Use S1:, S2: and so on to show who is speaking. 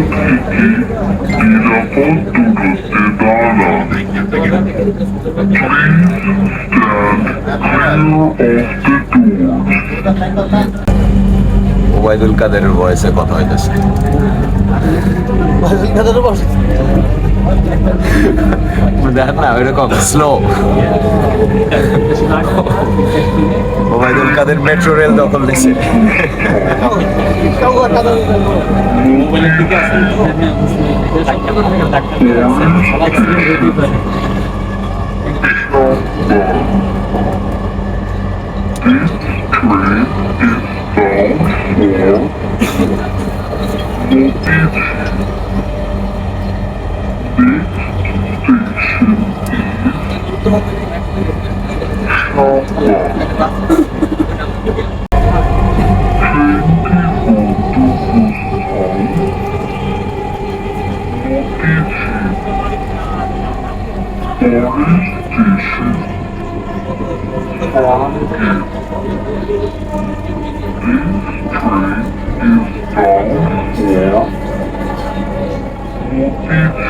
S1: দূরত্বে দাঁড়ান stand clear of the doors.
S2: Obaidul কাদেরের ভয়েসে কথা হইতেছে দেখেন না ওইরকম slow Obaidul Quader metro rail দখল দিছে
S1: মোবাইলের দিকে আছে 中国共产党，坚持独立自主，和平共处，团结友爱，和平。